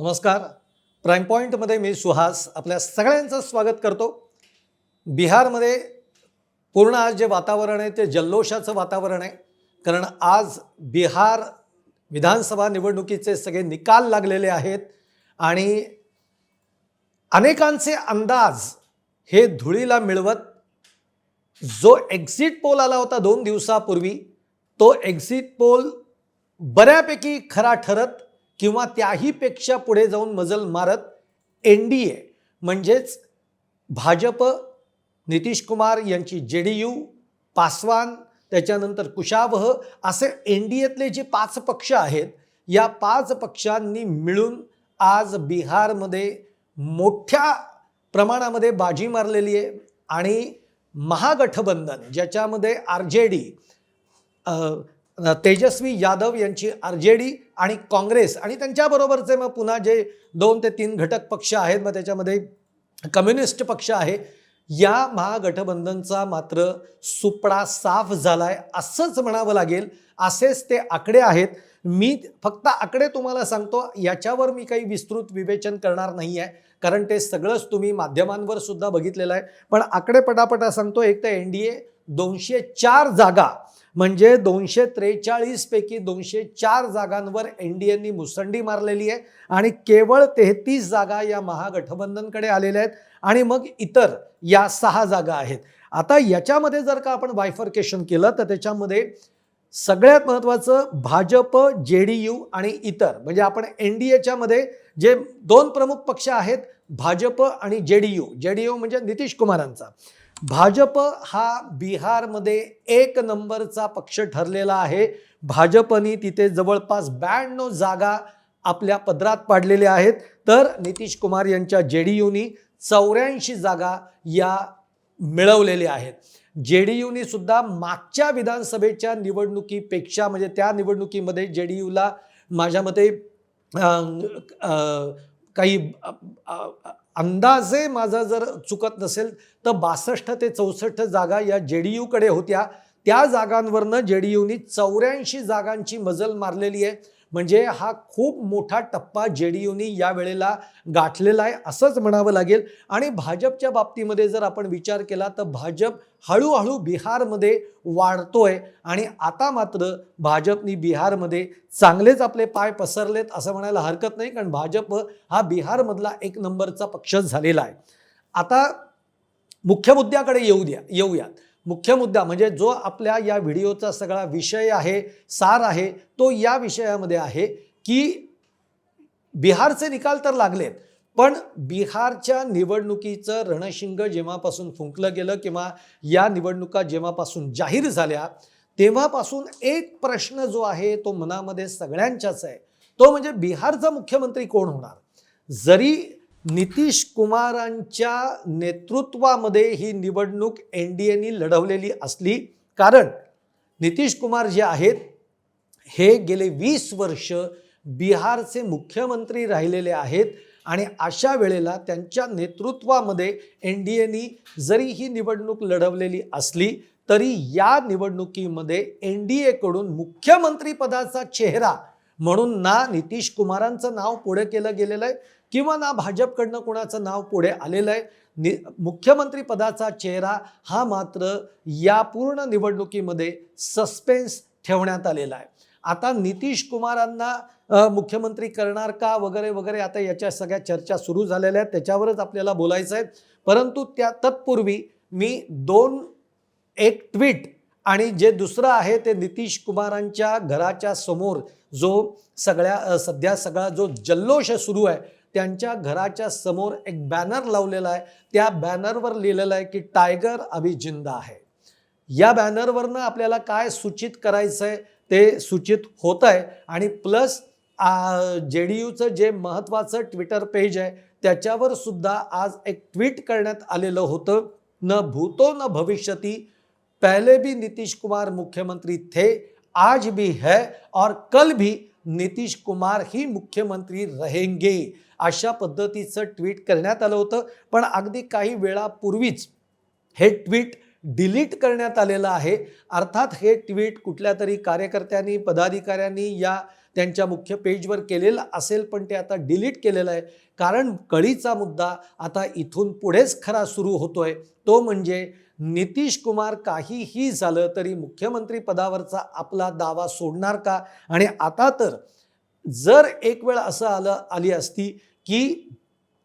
नमस्कार. प्राईम पॉईंटमध्ये मी सुहास आपल्या सगळ्यांचं स्वागत करतो. बिहारमध्ये पूर्ण आज जे वातावरण आहे ते जल्लोषाचं वातावरण आहे. कारण आज बिहार विधानसभा निवडणुकीचे सगळे निकाल लागलेले आहेत. आणि अनेकांचे अंदाज हे धुळीला मिळवत जो एक्झिट पोल आला होता दोन दिवसापूर्वी तो एक्झिट पोल बऱ्यापैकी खरा ठरत किंवा त्याहीपेक्षा पुढे जाऊन मजल मारत एन डी ए म्हणजेच भाजप नितीश कुमार यांची जे डी यू पासवान त्याच्यानंतर कुशावह असे एन डी एतले जे पाच पक्ष आहेत या पाच पक्षांनी मिळून आज बिहारमध्ये मोठ्या प्रमाणामध्ये बाजी मारलेली आहे. आणि महागठबंधन ज्याच्यामध्ये R J D Tejashwi Yadav यांची आर जे डी आणि काँग्रेस आणि त्यांच्याबरोबरचे मग पुन्हा जे दोन ते तीन घटक पक्ष आहेत मग त्याच्यामध्ये कम्युनिस्ट पक्ष आहे या महागठबंधनचा मात्र सुपडा साफ झालाय असंच म्हणावं लागेल. असेच ते आकडे आहेत. मी फक्त आकडे तुम्हाला सांगतो याच्यावर मी काही विस्तृत विवेचन करणार नाही आहे कारण ते सगळंच तुम्ही माध्यमांवर सुद्धा बघितलेलं आहे. पण आकडे पटापटा सांगतो एक तर एन डी ए दोनशे चार जागा म्हणजे दोनशे त्रेचाळीसपैकी दोनशे चार जागांवर एन डी एनी मुसंडी मारलेली आहे आणि केवळ तेहतीस जागा या महागठबंधनकडे आलेल्या आहेत आणि मग इतर या सहा जागा आहेत. आता याच्यामध्ये जर का आपण बायफर्केशन केलं तर त्याच्यामध्ये सगळ्यात महत्त्वाचं भाजप जे डी यू आणि इतर म्हणजे आपण एन डी एच्यामध्ये जे दोन प्रमुख पक्ष आहेत भाजप आणि J D U. J D U म्हणजे नितीश कुमारांचा. भाजप हा बिहारमध्ये एक नंबरचा पक्ष ठरलेला आहे. भाजपनी तिथे जवळपास ब्याण्णव जागा आपल्या पदरात पाडलेल्या आहेत. तर नितीश कुमार यांच्या जे डी यूनी चौऱ्याऐंशी जागा या मिळवलेल्या आहेत. जे डी यूनी सुद्धा मागच्या विधानसभेच्या निवडणुकीपेक्षा म्हणजे त्या निवडणुकीमध्ये जे डी यूला माझ्या मते काही अंदाजे माझा जर चुकत नसेल तर बासष्ट ते चौसष्ट जागा या जे डी यूकडे होत्या. त्या जागांवरनं जे डी यूनी चौऱ्याऐंशी जागांची मजल मारलेली आहे. म्हणजे हा खूप मोठा टप्पा जे डी यूनी या वेळेला गाठलेला आहे असंच म्हणावं लागेल. आणि भाजपच्या बाबतीमध्ये जर आपण विचार केला तर भाजप हळूहळू बिहारमध्ये वाढतोय. आणि आता मात्र भाजपनी बिहारमध्ये चांगलेच आपले पाय पसरलेत असं म्हणायला हरकत नाही कारण भाजप हा बिहारमधला एक नंबरचा पक्ष झालेला आहे. आता मुख्य मुद्द्याकडे येऊ द्या येऊयात. मुख्य मुद्दा म्हणजे जो आपल्या या व्हिडिओचा सगळा विषय आहे सार आहे तो या विषयामध्ये आहे की बिहारचे निकाल तर लागलेत पण बिहारच्या निवडणुकीचं रणशिंग जेव्हापासून फुंकलं गेलं किंवा या निवडणुका जेव्हापासून जाहीर झाल्या तेव्हापासून एक प्रश्न जो आहे तो मनामध्ये सगळ्यांच्याच आहे. तो म्हणजे बिहारचा मुख्यमंत्री कोण होणार? जरी नितीश कुमारांच्या नेतृत्वामध्ये ही निवडणूक एन डी एनी लढवलेली असली. कारण नितीश कुमार जे आहेत हे गेले वीस वर्ष बिहारचे मुख्यमंत्री राहिलेले आहेत आणि अशा वेळेला त्यांच्या नेतृत्वामध्ये एन डी एनी जरी ही निवडणूक लढवलेली असली तरी या निवडणुकीमध्ये एन डी एकडून मुख्यमंत्रीपदाचा चेहरा म्हणून ना नितीश कुमारांचं नाव पुढे केलं गेलेलं आहे किंवा ना भाजपकडनं कोणाचं नाव पुढे आलेलं आहे. नि मुख्यमंत्री पदाचा चेहरा हा मात्र या पूर्ण निवडणुकीमध्ये सस्पेन्स ठेवण्यात आलेला आहे. आता नितीश कुमारांना मुख्यमंत्री करणार का वगैरे वगैरे आता याच्या सगळ्या चर्चा सुरू झालेल्या आहेत. त्याच्यावरच आपल्याला बोलायचं आहे. परंतु त्या तत्पूर्वी मी दोन एक ट्विट आणि जे दुसरं आहे ते नितीश कुमारांच्या घराच्या समोर जो सगळ्या सध्या सगळा जो जल्लोष सुरू आहे त्यांच्या घराच्या समोर एक बॅनर लावलेला आहे. त्या बॅनरवर लिहिलेलं आहे की टायगर अभि जिंदा आहे. या बॅनरवरनं आपल्याला काय सूचित करायचं आहे ते सूचित होत आहे. आणि प्लस जे डी यूचं जे महत्त्वाचं ट्विटर पेज आहे त्याच्यावर सुद्धा आज एक ट्विट करण्यात आलेलं होतं. न भूतो न भविष्यती. पहले भी नीतीश कुमार मुख्यमंत्री थे आज भी है और कल भी नितीश कुमार ही मुख्यमंत्री रहेंगे अशा पद्धतीचं ट्विट करण्यात आलं होतं. पण अगदी काही वेळापूर्वीच हे ट्विट डिलीट करण्यात आलेलं आहे. अर्थात हे ट्विट कुठल्या तरी कार्यकर्त्यांनी पदाधिकाऱ्यांनी या त्यांच्या मुख्य पेजवर केलेलं असेल पण ते आता डिलीट केलेलं आहे. कारण कळीचा मुद्दा आता इथून पुढेच खरा सुरू होतोय. तो म्हणजे नितीश कुमार काहीही झालं तरी मुख्यमंत्री पदावरचा आपला दावा सोडणार का? आणि आता तर जर एक वेळ असं आलं आली असती की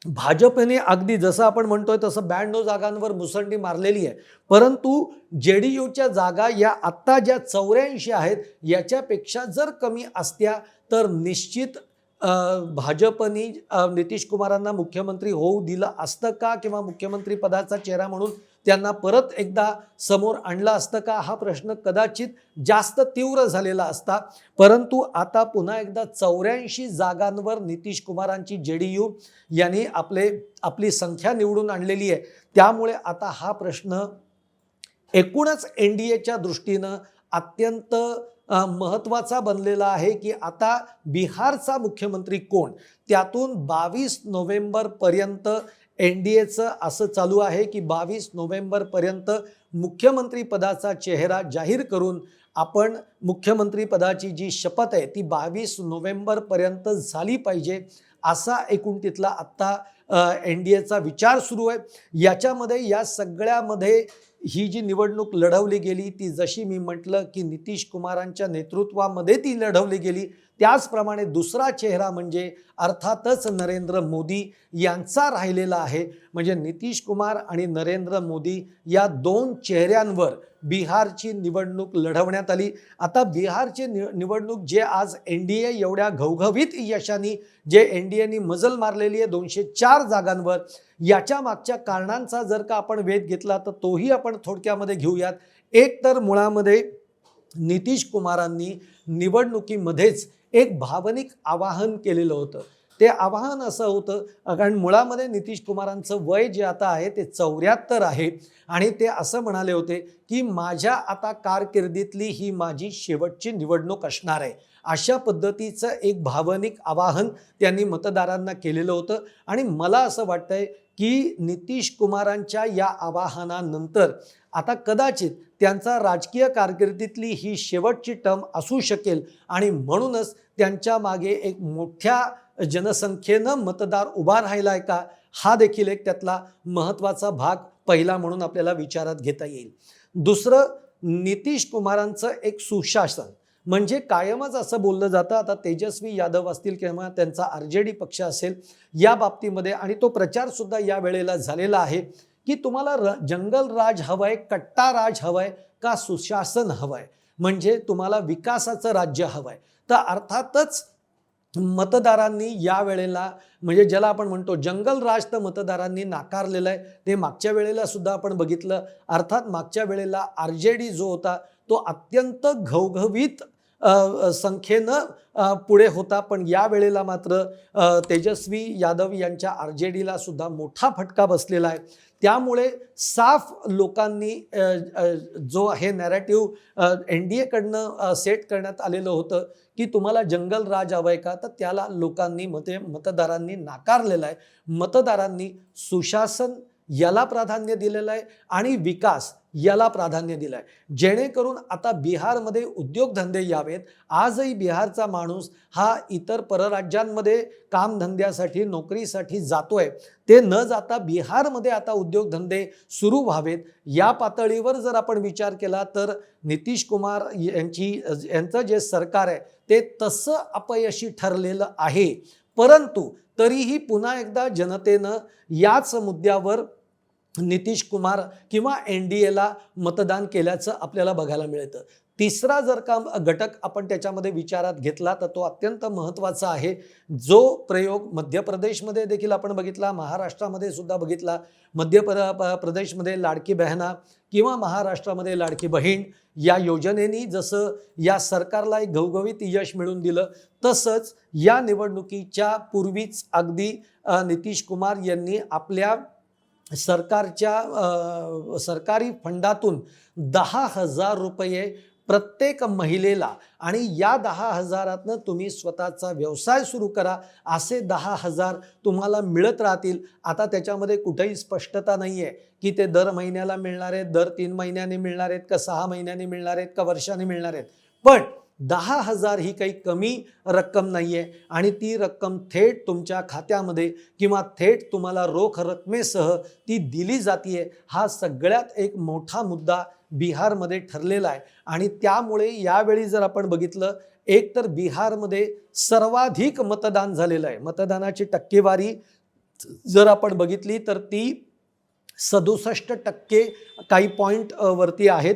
भाजपने अगदी जसं आपण म्हणतोय तसं ब्याण्णव जागांवर मुसंडी मारलेली आहे. परंतु जे डी यूच्या जागा या आत्ता ज्या चौऱ्याऐंशी आहेत याच्यापेक्षा जर कमी असत्या तर निश्चित भाजपने भाजपनी नितीश कुमारांना मुख्यमंत्री होऊ दिलं असतं का? किंवा मुख्यमंत्री पदाचा चेहरा म्हणून त्यांना परत एकदा समोर आणलं असतं का? हा प्रश्न कदाचित जास्त तीव्र झालेला असता. परंतु आता पुन्हा एकदा चौऱ्याऐंशी जागांवर नितीश कुमारांची जे डी यू यांनी आपले आपली संख्या निवडून आणलेली आहे. त्यामुळे आता हा प्रश्न एकूणच एन डी एच्या दृष्टीनं अत्यंत महत्त्वाचा बनलेला आहे की आता बिहारचा मुख्यमंत्री कोण? त्यातून बावीस नोव्हेंबरपर्यंत एन डी एचं असं चालू आहे की बावीस नोव्हेंबरपर्यंत मुख्यमंत्रीपदाचा चेहरा जाहीर करून आपण मुख्यमंत्रीपदाची जी शपथ आहे ती बावीस नोव्हेंबरपर्यंत झाली पाहिजे असा एकूण तिथला आत्ता एन डी एचा विचार सुरू आहे. याच्यामध्ये या सगळ्यामध्ये ही जी निवडणूक लढवली गेली ती जशी मी म्हटलं की नितीश कुमारांच्या नेतृत्वामध्ये ती लढवली गेली त्याचप्रमाणे दुसरा चेहरा म्हणजे अर्थातच नरेंद्र मोदी यांचा राहिलेला आहे. म्हणजे नितीश कुमार आणि नरेंद्र मोदी या दोन चेहऱ्यांवर बिहारची निवडणूक लढवण्यात आली. आता बिहारची नि निवडणूक जे आज एन डी ए एवढ्या घवघवीत यशाने जे एन डी एनी मजल मारलेली आहे दोनशे चार जागांवर याच्या मागच्या कारणांचा जर का आपण वेध घेतला तर तोही आपण थोडक्यामध्ये घेऊयात. एक तर मुळामध्ये नितीश कुमारांनी निवडणुकीमध्येच एक भावनिक आवाहन केलेलं होतं. ते आवाहन असं होतं कारण मुळामध्ये नितीश कुमारांचं वय जे आता आहे ते चौऱ्याहत्तर आहे. आणि ते असं म्हणाले होते की माझ्या आता कारकिर्दीतली ही माझी शेवटची निवडणूक असणार आहे. अशा पद्धतीचं एक भावनिक आवाहन त्यांनी मतदारांना केलेलं होतं. आणि मला असं वाटतंय की नितीश कुमारांच्या या आवाहनानंतर आता कदाचित त्यांचा राजकीय कारकिर्दीतली ही शेवटची टर्म असू शकेल आणि म्हणूनच त्यांच्या मागे एक मोठ्या जनसंख्येनं मतदार उभा राहिला आहे का हा देखील एक त्यातला महत्त्वाचा भाग पहिला म्हणून आपल्याला विचारात घेता येईल. दुसरं नितीश कुमारांचं एक सुशासन. म्हणजे कायमच असं बोललं जातं. आता तेजस्वी यादव असतील किंवा त्यांचा आर जे डी पक्ष असेल या बाबतीमध्ये आणि तो प्रचारसुद्धा या वेळेला झालेला आहे की तुम्हाला र जंगल राज हवंय कट्टा राज हवंय का सुशासन हवंय? म्हणजे तुम्हाला विकासाचं राज्य हवंय. तर अर्थातच मतदारांनी या वेळेला म्हणजे ज्याला आपण म्हणतो जंगल राज तर मतदारांनी नाकारलेलं आहे. ते मागच्या वेळेला सुद्धा आपण बघितलं. अर्थात मागच्या वेळेला आर जे डी जो होता तो अत्यंत घवघवीत संख्येनं पुढे होता. पण या वेळेला मात्र तेजस्वी यादव यांच्या आर जे डीला सुद्धा मोठा फटका बसलेला आहे. त्यामुळे साफ लोकांनी जो हे नॅरेटिव्ह एन डी एकडनं सेट करण्यात आलेलं होतं की तुम्हाला जंगल राज हवं आहे का? तर त्याला लोकांनी मते मतदारांनी नाकारलेलं आहे. मतदारांनी सुशासन याला प्राधान्य दिलेलं आहे आणि विकास याला प्राधान्य दिलं आहे जेणेकरून आता बिहारमध्ये उद्योगधंदे यावेत. आजही बिहारचा माणूस हा इतर परराज्यांमध्ये कामधंद्यासाठी नोकरीसाठी जातोय. ते न जाता बिहारमध्ये आता उद्योगधंदे सुरू व्हावेत. या पातळीवर जर आपण विचार केला तर नितीश कुमार यांची यांचं जे सरकार आहे ते तसं अपयशी ठरलेलं आहे. परंतु तरीही पुन्हा एकदा जनतेनं याच मुद्द्यावर नितीश कुमार किंवा एन डी एला मतदान केल्याचं आपल्याला बघायला मिळतं. तिसरा जर का घटक आपण त्याच्यामध्ये विचारात घेतला तर तो अत्यंत महत्त्वाचा आहे. जो प्रयोग मध्य प्रदेशमध्ये देखील आपण बघितला महाराष्ट्रामध्ये सुद्धा बघितला मध्य प्र प्रदेशमध्ये लाडकी बहना किंवा महाराष्ट्रामध्ये लाडकी बहीण या योजनेनी जसं या सरकारला एक घवघवीत यश मिळून दिलं तसंच या निवडणुकीच्या पूर्वीच अगदी नितीश कुमार यांनी आपल्या सरकारच्या सरकारी फंडातून दहा हजार रुपये प्रत्येक महिलेला आणि या दहा हजारातनं तुम्ही स्वतःचा व्यवसाय सुरू करा असे दहा हजार तुम्हाला मिळत राहतील. आता त्याच्यामध्ये कुठेही स्पष्टता नाही आहे की ते दर महिन्याला मिळणार आहेत दर तीन महिन्याने मिळणार आहेत का सहा महिन्याने मिळणार आहेत का वर्षाने मिळणार आहेत. पण दहा हजार ही काही कमी रक्कम नाही आहे आणि ती रक्कम थेट तुमच्या खात्यामध्ये किंवा थेट तुम्हाला रोख रकमेसह ती दिली जाते हा सगळ्यात एक मोठा मुद्दा बिहारमध्ये ठरलेला आहे. आणि त्यामुळे यावेळी जर आपण बघितलं एक तर बिहारमध्ये सर्वाधिक मतदान झालेलं आहे. मतदानाची टक्केवारी जर आपण बघितली तर ती सदुसष्ट टक्के काही पॉईंट वरती आहेत.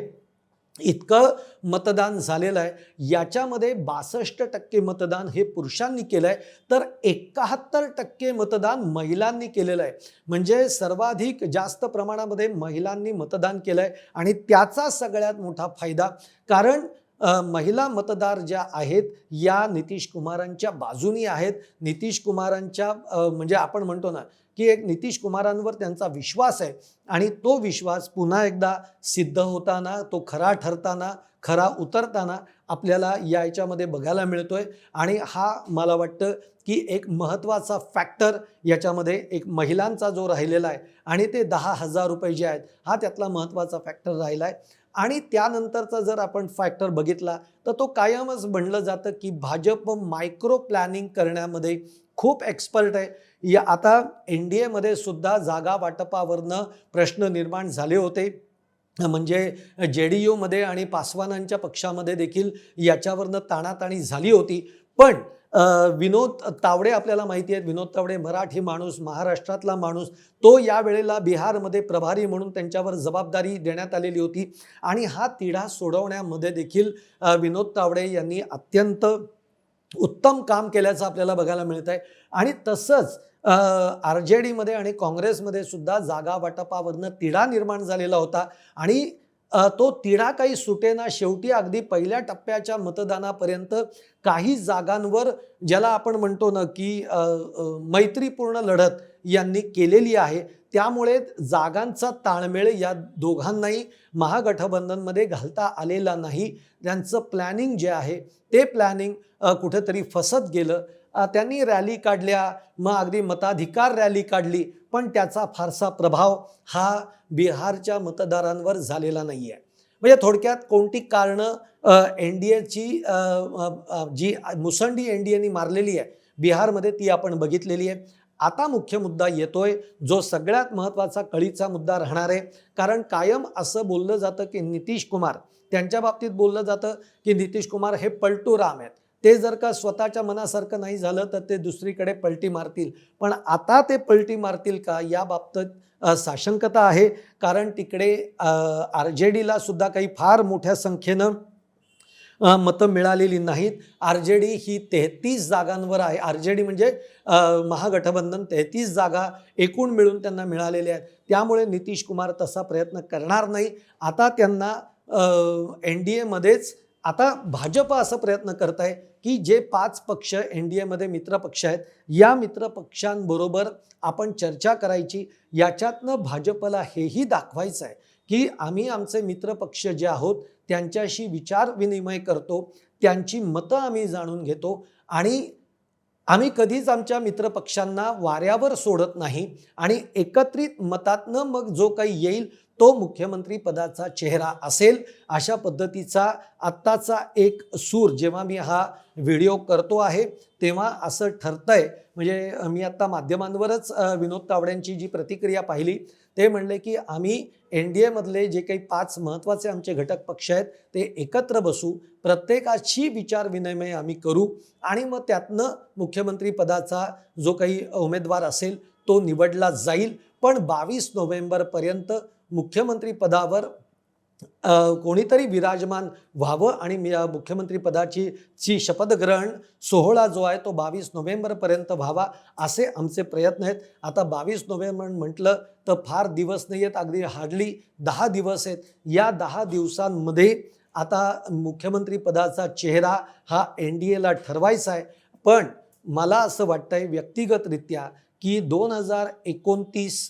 इतकं मतदान झालेलं आहे. याच्यामध्ये बासष्ट टक्के मतदान हे पुरुषांनी केलं आहे तर एकाहत्तर टक्के मतदान महिलांनी केलेलं आहे. म्हणजे सर्वाधिक जास्त प्रमाणामध्ये महिलांनी मतदान केलं आहे आणि त्याचा सगळ्यात मोठा फायदा कारण महिला मतदार ज्या आहेत या नितीश कुमारांच्या बाजूनी आहेत. नितीश कुमारांच्या म्हणजे आपण म्हणतो ना की एक नितीश कुमारांवर त्यांचा विश्वास आहे. आणि तो विश्वास पुन्हा एकदा सिद्ध होताना तो खरा ठरताना खरा उतरताना आपल्याला या याच्यामध्ये बघायला मिळतोय. आणि हा मला वाटतं की एक महत्त्वाचा फॅक्टर याच्यामध्ये एक महिलांचा जो राहिलेला आहे. आणि ते दहा हजार रुपये जे आहेत हा त्यातला महत्त्वाचा फॅक्टर राहिला आहे आणि त्यानंतरचा जर आपण फॅक्टर बघितला तर तो कायमच म्हणलं जातं की भाजप मायक्रो प्लॅनिंग करण्यामध्ये खूप एक्सपर्ट आहे. या आता एन डी एमध्ये सुद्धा जागा वाटपावरनं प्रश्न निर्माण झाले होते. म्हणजे जे डी यूमध्ये आणि पासवानांच्या पक्षामध्ये देखील याच्यावरनं ताणाताणी झाली होती. पण विनोद तावडे आपल्याला माहिती आहेत. विनोद तावडे मराठी माणूस महाराष्ट्रातला माणूस. तो या वेळेला बिहारमध्ये प्रभारी म्हणून त्यांच्यावर जबाबदारी देण्यात आलेली होती. आणि हा तिढा सोडवण्यामध्ये देखील विनोद तावडे यांनी अत्यंत उत्तम काम केल्याचं आपल्याला बघायला मिळत आहे आणि तसंच आर जे डीमध्ये आणि काँग्रेसमध्ये सुद्धा जागा वाटपावरनं तिढा निर्माण झालेला होता. आणि तो तिढा काही सुटेना शेवटी अगदी पहिल्या टप्प्याच्या मतदानापर्यंत काही जागांवर ज्याला आपण म्हणतो ना की मैत्रीपूर्ण लढत यांनी केलेली आहे. त्यामुळे जागांचा ताळमेळ या दोघांनाही महागठबंधनमध्ये घालता आलेला नाही. त्यांचं प्लॅनिंग जे आहे ते प्लॅनिंग कुठेतरी फसत गेलं. त्यांनी रॅली काढल्या. मग अगदी मताधिकार रॅली काढली. पण त्याचा फारसा प्रभाव हा बिहारच्या मतदारांवर झालेला नाही आहे म्हणजे थोडक्यात कोणती कारणं एन डी एची जी मुसंडी एन डी एनी मारलेली आहे बिहारमध्ये ती आपण बघितलेली आहे. आता मुख्य मुद्दा येतोय जो सगळ्यात महत्त्वाचा कळीचा मुद्दा राहणार आहे. कारण कायम असं बोललं जातं की नितीश कुमार त्यांच्या बाबतीत बोललं जातं की नितीश कुमार हे पलटू राम आहेत. ते जर का स्वतःच्या मनासारखं नाही झालं तर ते दुसरीकडे पलटी मारतील. पण आता ते पलटी मारतील का या बाबतीत साशंकता आहे. कारण तिकडे आर जे डीला सुद्धा काही फार मोठ्या संख्येनं मतं मिळालेली नाहीत. आर जे डी ही तेहतीस जागांवर आहे. आर जे डी म्हणजे महागठबंधन तेहतीस जागा एकूण मिळून त्यांना मिळालेल्या आहेत. त्यामुळे नितीश कुमार तसा प्रयत्न करणार नाही. आता त्यांना एन डी एमध्येच आता भाजप असं प्रयत्न करत आहे की जे पाच पक्ष एन डी एमध्ये मित्रपक्ष आहेत या मित्रपक्षांबरोबर आपण चर्चा करायची. याच्यातनं भाजपला हेही दाखवायचं आहे की आम्ही आमचे मित्रपक्ष जे आहोत त्यांच्याशी विचार विनिमय करतो त्यांची मतं आम्ही जाणून घेतो आणि आम्ही कधीच आमच्या मित्रपक्षांना वाऱ्यावर सोडत नाही आणि एकत्रित मतातनं मग जो काही येईल तो मुख्यमंत्री पदाचा चेहरा असेल अशा पद्धतीचा आत्ताचा एक सूर जेव्हा मी हा व्हिडिओ करतो आहे तेव्हा असं ठरतंय. म्हणजे मी आत्ता माध्यमांवरच विनोद तावड्यांची जी प्रतिक्रिया पाहिली ते म्हणले की आम्ही एन डी एमधले जे काही पाच महत्त्वाचे आमचे घटक पक्ष आहेत ते एकत्र बसू प्रत्येकाशी विचार विनिमय आम्ही करू आणि मग त्यातनं मुख्यमंत्री पदाचा जो काही उमेदवार असेल तो निवडला जाईल. पण बावीस नोव्हेंबरपर्यंत मुख्यमंत्री पदावर कोणीतरी विराजमान व्हावं आणि मी ची शपथग्रहण सोहळा जो आहे तो बावीस नोव्हेंबरपर्यंत व्हावा असे आमचे प्रयत्न आहेत. आता बावीस नोव्हेंबर म्हटलं तर फार दिवस नाही आहेत अगदी हार्डली दहा दिवस आहेत. या दहा दिवसांमध्ये आता मुख्यमंत्रीपदाचा चेहरा हा एन डी एला ठरवायचा आहे. पण मला असं वाटतंय व्यक्तिगतरित्या की दोन हजार एकोणतीस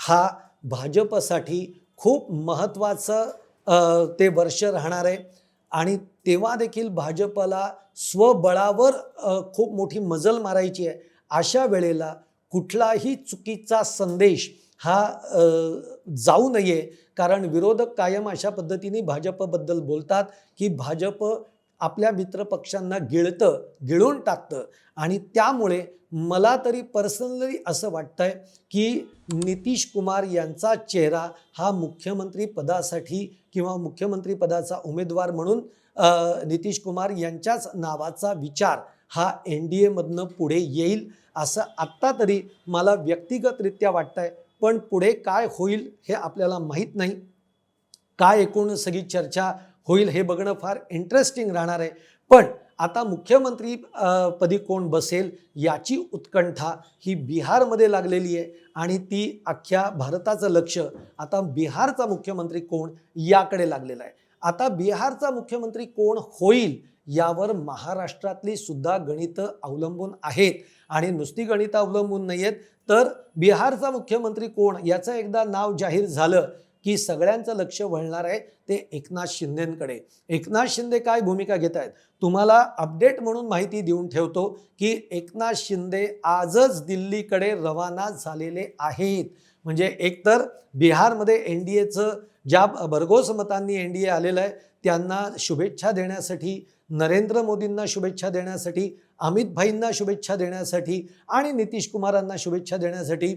हा भाजपसाठी खूप महत्त्वाचं ते वर्ष राहणार आहे. आणि तेव्हा देखील भाजपला स्वबळावर खूप मोठी मजल मारायची आहे. अशा वेळेला कुठलाही चुकीचा संदेश हा जाऊ नये. कारण विरोधक कायम अशा पद्धतीने भाजपबद्दल बोलतात की भाजप आपल्या मित्रपक्षांना गिळतं गिळून टाकतं. आणि त्यामुळे मला तरी पर्सनली असं वाटतंय की नितीश कुमार यांचा चेहरा हा मुख्यमंत्री पदासाठी किंवा मुख्यमंत्री पदाचा उमेदवार म्हणून नितीश कुमार यांच्याच नावाचा विचार हा एन डी एमधनं पुढे येईल असं आत्ता तरी मला व्यक्तिगतरित्या वाटतंय. पण पुढे काय होईल हे आपल्याला माहीत नाही. काय एकूण सगळी चर्चा होईल हे बघणं फार इंटरेस्टिंग राहणार आहे. पण आता मुख्यमंत्री पदी कोण बसेल याची उत्कंठा ही बिहारमध्ये लागलेली आहे आणि ती अख्ख्या भारताचं लक्ष आता बिहारचा मुख्यमंत्री कोण याकडे लागलेला आहे. आता बिहारचा मुख्यमंत्री कोण होईल यावर महाराष्ट्रातली सुद्धा गणितं अवलंबून आहेत आणि नुसती गणितं अवलंबून नाही आहेत तर बिहारचा मुख्यमंत्री कोण याचं एकदा नाव जाहीर झालं की सगळ्यांचं लक्ष वळणार आहे ते एकनाथ शिंदेकडे. एकनाथ शिंदे काय भूमिका घेत आहेत? तुम्हाला अपडेट म्हणून माहिती देऊन ठेवतो की एकनाथ शिंदे आजच दिल्लीकडे रवाना झालेले आहेत. म्हणजे एकतर बिहारमध्ये एन डी एचं ज्या भरघोस मतांनी एन डी ए आलेलं आहे त्यांना शुभेच्छा देण्यासाठी नरेंद्र मोदींना शुभेच्छा देण्यासाठी अमित भाईंना शुभेच्छा देण्यासाठी आणि नितीश कुमारांना शुभेच्छा देण्यासाठी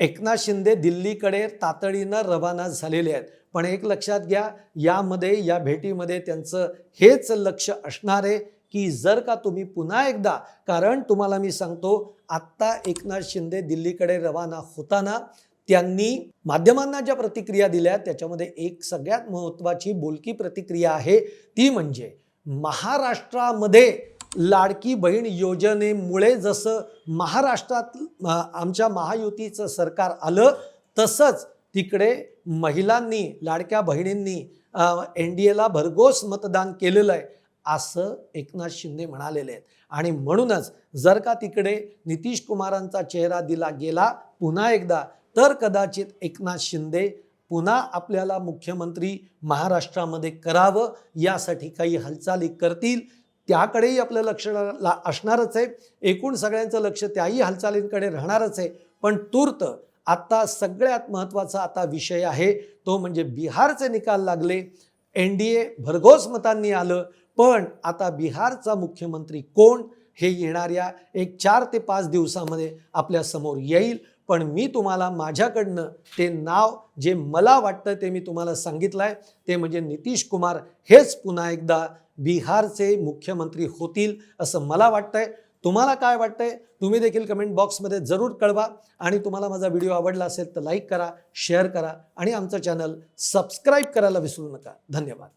एकनाथ शिंदे दिल्लीकडे तातडीनं रवाना झालेले आहेत. पण एक लक्षात घ्या यामध्ये या भेटीमध्ये त्यांचं हेच लक्ष असणार आहे की जर का तुम्ही पुन्हा एकदा कारण तुम्हाला मी सांगतो आत्ता एकनाथ शिंदे दिल्लीकडे रवाना होताना त्यांनी माध्यमांना ज्या प्रतिक्रिया दिल्या त्याच्यामध्ये एक सगळ्यात महत्त्वाची बोलकी प्रतिक्रिया आहे ती म्हणजे महाराष्ट्रामध्ये लाडकी बहीण योजनेमुळे जसं महाराष्ट्रात आमच्या महायुतीचं सरकार आलं तसंच तिकडे महिलांनी लाडक्या बहिणींनी एन डी एला भरघोस मतदान केलेलं आहे असं एकनाथ शिंदे म्हणालेले आहेत. आणि म्हणूनच जर का तिकडे नितीश कुमारांचा चेहरा दिला गेला पुन्हा एकदा तर कदाचित एकनाथ शिंदे पुन्हा आपल्याला मुख्यमंत्री महाराष्ट्रामध्ये करावं यासाठी काही हालचाली करतील. त्याकडेही आपलं लक्ष ला असणारच आहे. एकूण सगळ्यांचं लक्ष त्याही हालचालींकडे राहणारच आहे. पण तूर्त आत्ता सगळ्यात महत्त्वाचा आता विषय आहे. तो म्हणजे बिहारचे निकाल लागले. एन डी ए भरघोस मतांनी आलं. पण आता बिहारचा मुख्यमंत्री कोण? हे येणाऱ्या एक चार ते पाच दिवसामध्ये आपल्यासमोर येईल. पण मी तुम्हाला माझ्याकडनं ते नाव जे मला वाटतं ते मी तुम्हाला सांगितलं आहे ते म्हणजे नितीश कुमार हेच पुन्हा एकदा बिहारचे मुख्यमंत्री होतील असं मला वाटतंय. तुम्हाला काय वाटतंय? तुम्ही देखील कमेंट बॉक्समध्ये जरूर कळवा. आणि तुम्हाला माझा व्हिडिओ आवडला असेल तर लाईक करा शेअर करा आणि आमचं चॅनल सबस्क्राईब करायला विसरू नका. धन्यवाद.